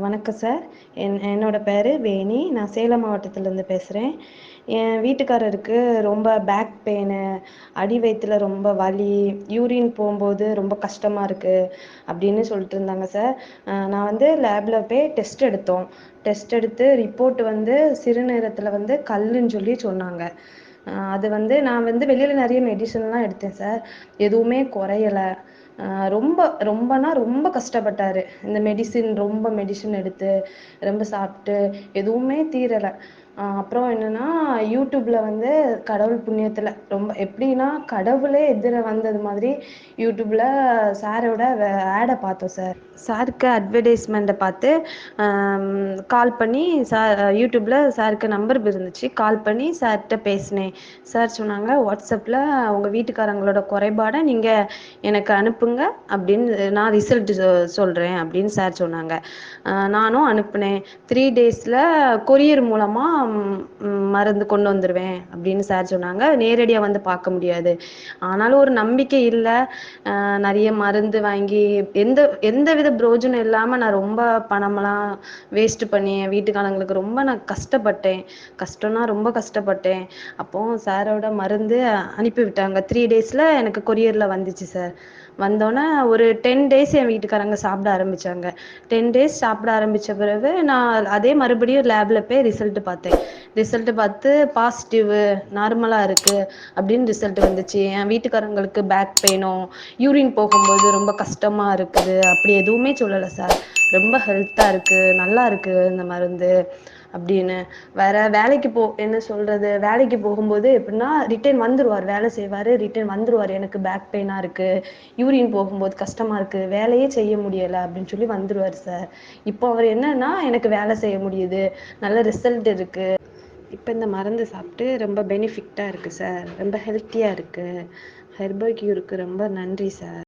வணக்கம் சார். என் என்னோட பேர் வேணி. நான் சேலம் மாவட்டத்திலேருந்து பேசுகிறேன் என் வீட்டுக்காரருக்கு ரொம்ப பேக் பெயின் அடி வயிற்றுல ரொம்ப வலி யூரின் போகும்போது ரொம்ப கஷ்டமாக இருக்குது அப்படின்னு சொல்லிட்டு இருந்தாங்க சார். நான் வந்து லேபில் போய் டெஸ்ட் எடுத்தோம். டெஸ்ட் எடுத்து ரிப்போர்ட் வந்து சிறுநீரத்தில் வந்து கல்லுன்னு சொல்லி சொன்னாங்க. அது வந்து நான் வந்து வெளியில் நிறைய மெடிசன்லாம் எடுத்தேன் சார். எதுவுமே குறையலை. ரொம்ப ரொம்பனா ரொம்ப கஷ்டப்பட்டாரு. இந்த மெடிசின் ரொம்ப மெடிசின் எடுத்து ரொம்ப சாப்பிட்டு எதுவுமே தீரலை. அப்புறம் என்னன்னா யூடியூப்ல வந்து கடவுள் புண்ணியத்தில் ரொம்ப எப்படின்னா கடவுளே எதிர வந்தது மாதிரி யூடியூப்ல சாரோட ஆடை பார்த்தோம் சார். சாருக்கு அட்வர்டைஸ்மெண்ட்டை பார்த்து கால் பண்ணி சார் யூடியூப்ல சாருக்கு நம்பர் இருந்துச்சு. கால் பண்ணி சார்கிட்ட பேசினேன். சார் சொன்னாங்க வாட்ஸ்அப்பில் உங்கள் வீட்டுக்காரங்களோட குறைபாடை நீங்கள் எனக்கு அனுப்புங்க அப்படின்னு நான் ரிசல்ட் சொல்கிறேன் அப்படின்னு சார் சொன்னாங்க. நானும் அனுப்புனேன். த்ரீ டேஸில் கொரியர் மூலமாக மருந்து கொண்டு வந்துடுவேன் அப்படின்னு சார் சொன்னாங்க. நேரடியாக வந்து பார்க்க முடியாது. ஆனாலும் ஒரு நம்பிக்கை இல்லை. நிறைய மருந்து வாங்கி எந்த எந்த வித பிரோஜனம் இல்லாமல் நான் ரொம்ப பணமெல்லாம் வேஸ்ட் பண்ணி என் வீட்டுக்காரங்களுக்கு ரொம்ப நான் கஷ்டப்பட்டேன். கஷ்டம்னா ரொம்ப கஷ்டப்பட்டேன். அப்போது சாரோட மருந்து அனுப்பி விட்டாங்க. த்ரீ டேஸில் எனக்கு கொரியரில் வந்துச்சு சார் வந்தோடனே ஒரு டென் டேஸ் என் வீட்டுக்காரங்க சாப்பிட ஆரம்பித்தாங்க டென் டேஸ் சாப்பிட ஆரம்பித்த பிறகு நான் அதே மறுபடியும் லேபில் போய் ரிசல்ட் பார்த்தேன். ரிசல்ட்டு பார்த்து பாசிட்டிவ் நார்மலாக இருக்குது அப்படின்னு ரிசல்ட் வந்துச்சு. என் வீட்டுக்காரங்களுக்கு பேக் பெயினும் யூரின் போகும்போது ரொம்ப கஷ்டமாக இருக்குது. அப்படி எதுவுமே சொல்லலை சார் ரொம்ப ஹெல்த்தாக இருக்குது நல்லா இருக்குது இந்த மருந்து. அப்படின்னு. வேற வேலைக்கு போ என்ன சொல்றது வேலைக்கு போகும்போது எப்படின்னா ரிட்டர்ன் வந்துருவார் வேலை செய்வார் ரிட்டர்ன் வந்துருவார். எனக்கு பேக் பெயினா இருக்கு யூரின் போகும்போது கஷ்டமா இருக்கு வேலையே செய்ய முடியலை அப்படின்னு சொல்லி வந்துருவார் சார் இப்போ அவர் என்னன்னா எனக்கு வேலை செய்ய முடியுது நல்ல ரிசல்ட் இருக்கு. இப்போ இந்த மருந்து சாப்பிட்டு ரொம்ப பெனிஃபிட்டாக இருக்குது சார் ரொம்ப ஹெல்த்தியாக இருக்குது ஹெர்பல் கியூருக்கு ரொம்ப நன்றி சார்